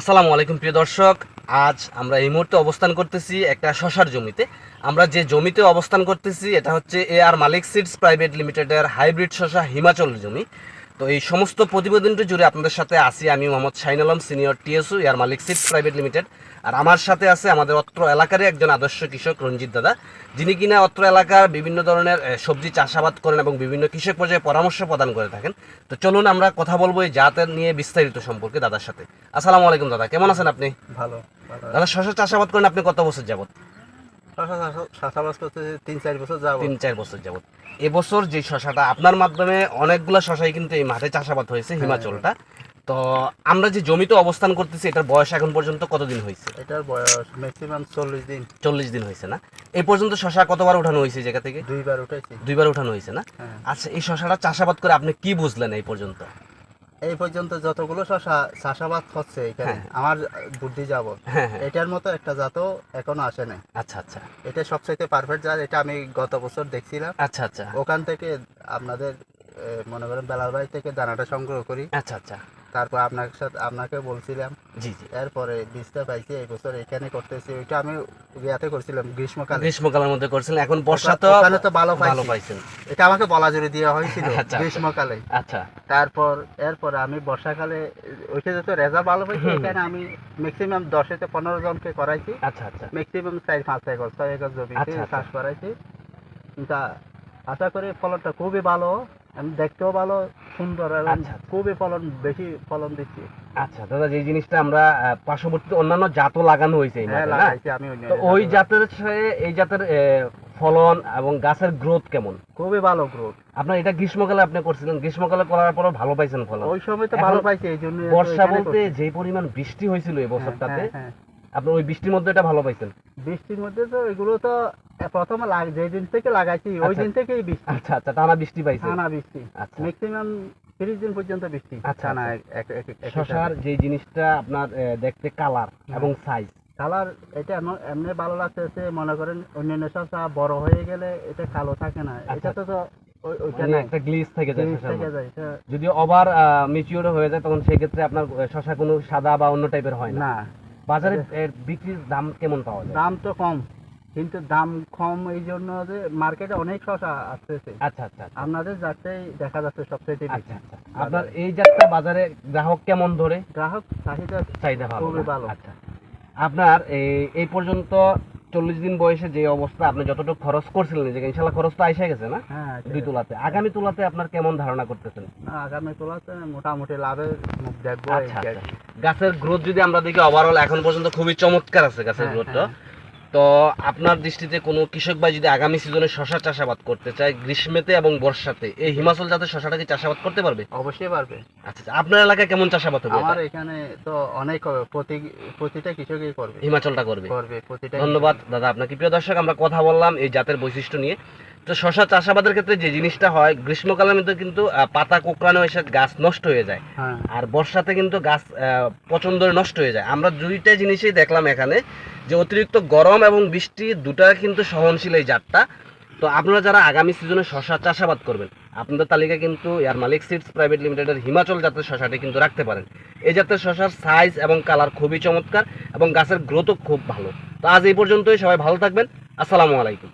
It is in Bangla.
আসসালামু আলাইকুম প্রিয় দর্শক, আজ আমরা এই মুহূর্তে অবস্থান করতেছি একটা শশার জমিতে। আমরা যে জমিতে অবস্থান করতেছি, এটা হচ্ছে A R Malik seeds private লিমিটেডের হাইব্রিড শশা হিমাচল জমি। তো এই সমস্ত প্রতিবেদনটি জুড়ে আপনাদের সাথে আসি আমি Mohammad Shain Alam senior TSO A R Malik seeds private limited আর আমার সাথে আছে আমাদের অত্র এলাকারই একজন আদর্শ কৃষক রঞ্জিত দাদা। যিনি কিনা অত্র এলাকার বিভিন্ন ধরনের সবজি চাষাবাদ করেন এবং বিভিন্ন কৃষক পর্যায়ে পরামর্শ প্রদান করে থাকেন। তো চলুন আমরা কথা বলব এই জাতের নিয়ে বিস্তারিত সম্পর্কে দাদার সাথে। আসসালামু আলাইকুম দাদা কেমন আছেন আপনি? ভালো দাদা শশা চাষাবাদ করেন আপনি কত বছর যাবত চাষ- করতে তিন চার বছর যাব তিন চার বছর যাবত। এবছর যে শশাটা আপনার মাধ্যমে অনেকগুলা শশাই কিন্তু এই মাঠে চাষাবাদ হয়েছে হিমাচলটা। তো আমরা যে জমিতে অবস্থান করতেছি এটার বয়স এখন পর্যন্ত কতদিন হয়েছে? এটার বয়স ম্যাক্সিমাম চল্লিশ দিন। চল্লিশ দিন হয়েছে না? এই পর্যন্ত শশা কতবার উঠানো হয়েছে জায়গা থেকে? দুইবার উঠেছি। দুইবার উঠানো হয়েছে না? হ্যাঁ। আচ্ছা এই শশাটা চাষাবাদ করে আপনি কি বুঝলেন এই পর্যন্ত? এই পর্যন্ত যতগুলো শশা চাষাবাদ হচ্ছে এখানে হ্যাঁ। আমার বুদ্ধি যাব হ্যাঁ হ্যাঁ। এটার মতো একটা জাতও এখনও আসে নাই। আচ্ছা আচ্ছা। এটা সবচাইতে পারফেক্ট জাত এটা আমি গত বছর দেখছিলাম। আচ্ছা আচ্ছা। ওখান থেকে আপনাদের মনে করেন বেলার বাড়ি থেকে দানাটা সংগ্রহ করি। আচ্ছা আচ্ছা। তারপর আপনার সাথে আপনাকে বলছিলাম। জি জি। এরপরে বীজটা পাইছি এই বছর এখানে করতেছি ওইটা আমি ইয়াতে করছিলাম গ্রীষ্মকালে। গ্রীষ্মকালের মধ্যে করছিলেন এখন বর্ষা তো ওখানে তো ভালো ভালো পাইছেন। এটা আমাকে বলা জুড়ে দেওয়া হয়েছিল আচ্ছা, আচ্ছা। গ্রীষ্মকালে। আচ্ছা। তারপর এরপর আমি বর্ষাকালে ওইটা যত রেজাল্ট ভালো পাইছি এখানে আমি ম্যাক্সিমাম দশ থেকে পনেরো জনকে করাইছি। আচ্ছা আচ্ছা। ম্যাক্সিমাম চার পাঁচ একর ছয় একর জমিতে আচ্ছা। চাষ করাইছি। তা আশা করি ফলনটা খুবই ভালো। দেখতেও ভালো সুন্দর এবং আচ্ছা। খুবই ফলন বেশি ফলন দিচ্ছি। আচ্ছা দাদা যে জিনিসটা আমরা পার্শ্ববর্তী অন্যান্য জাতও লাগানো হয়েছে হ্যাঁ ওই জাতের এই জাতের ফলন এবং গাছের গ্রোথ কেমন? খুবই ভালো গ্রোথ আপনার এটা গ্রীষ্মকালে আপনি করছিলেন গ্রীষ্মকালে করার পরও ভালো পাইছেন ফলন। ওই সময় তো ভালো পাইছে এই জন্য বর্ষা বলতে যে পরিমাণ বৃষ্টি হয়েছিল এই বছরটাতে আপনি ওই বৃষ্টির মধ্যে এটা ভালো পাইছেন? বৃষ্টির মধ্যে তো এগুলো তো প্রথমে লাগ যে দিন থেকে লাগাইছি ওই আচ্ছা। দিন থেকেই বৃষ্টি। আচ্ছা আচ্ছা টানা বৃষ্টি পাইছেন টানা বৃষ্টি। আচ্ছা। ম্যাক্সিমাম তিরিশ দিন পর্যন্ত বৃষ্টি। আচ্ছা, টানা আচ্ছা। শশার যে জিনিসটা আপনার দেখতে কালার এবং সাইজ কালার এটা এমনি ভালো লাগতেছে মনে করেন অন্যান্য শসা বড় হয়ে গেলে এটা কালো থাকে না। আচ্ছা। এটা তো ওই- মানে একটা থেকে যায় যদি ওভার মিচিউর হয়ে যায় তখন সেই ক্ষেত্রে আপনার শশা কোনো সাদা বা অন্য টাইপের হয় না। না। বাজারে বিক্রির দাম কেমন পাওয়া যায়? দাম তো কম। কিন্তু দাম কম এই জন্য যে মার্কেটে অনেক শসা আসতেছে। আচ্ছা আচ্ছা আচ্ছা। আপনাদের যাতেই দেখা যাচ্ছে সবচেয়ে বেশি। আচ্ছা আচ্ছা। আপনার এই জাতটা বাজারে গ্রাহক কেমন ধরে? গ্রাহক চাহিদা চাহিদা ভালো খুবই ভালো। আচ্ছা। আপনার এই এই পর্যন্ত চল্লিশ দিন বয়সে যে অবস্থা আপনি যতটুকু খরচ করছিলেন যে ইনশাল্লাহ খরচ তো আইসা গেছে না? হ্যাঁ দুই তোলাতে। আগামী তোলাতে আপনার কেমন ধারণা করতেছেন? আগামী তোলাতে মোটামুটি লাভের মুখ দেখব আচ্ছা গাছের গ্রোথ যদি আমরা দেখি ওভারঅল এখন পর্যন্ত খুবই চমৎকার আছে গাছের গ্রোথটা হ্যাঁ। তো আপনার দৃষ্টিতে কোনো কৃষক ভাই যদি আগামী সিজনে শশা চাষাবাদ করতে চায় গ্রীষ্মেতে এবং বর্ষাতে এই হিমাচল জাতের শশাটা কি চাষাবাদ করতে পারবে? অবশ্যই পারবে। আচ্ছা আচ্ছা। আপনার এলাকায় কেমন চাষাবাদ হবে আমার এখানে তো অনেক। প্রতি প্রতিটা কৃষকই করবে। হিমাচলটা করবে। করবে প্রতিটা ধন্যবাদ দাদা আপনাকে প্রিয় দর্শক আমরা কথা বললাম এই জাতের বৈশিষ্ট্য নিয়ে। তো শশা চাষাবাদের ক্ষেত্রে যে জিনিসটা হয় গ্রীষ্মকালে মধ্যে কিন্তু পাতা কোঁকড়ানো এসে গাছ নষ্ট হয়ে যায়। হ্যাঁ। আর বর্ষাতে কিন্তু গাছ প্রচণ্ড নষ্ট হয়ে যায়। আমরা দুইটা জিনিসই দেখলাম এখানে যে অতিরিক্ত গরম এবং বৃষ্টি দুটা কিন্তু সহনশীল এই জাতটা। তো আপনারা যারা আগামী সিজনে শশা চাষাবাদ করবেন আপনাদের তালিকা কিন্তু এয়ার মালিক সিডস প্রাইভেট লিমিটেডের হিমাচল জাতের শশাটি কিন্তু রাখতে পারেন। এই জাতের শশার সাইজ এবং কালার খুবই চমৎকার এবং গাছের গ্রোথও খুব ভালো। তো আজ এই পর্যন্তই সবাই ভালো থাকবেন। আসসালামু আলাইকুম।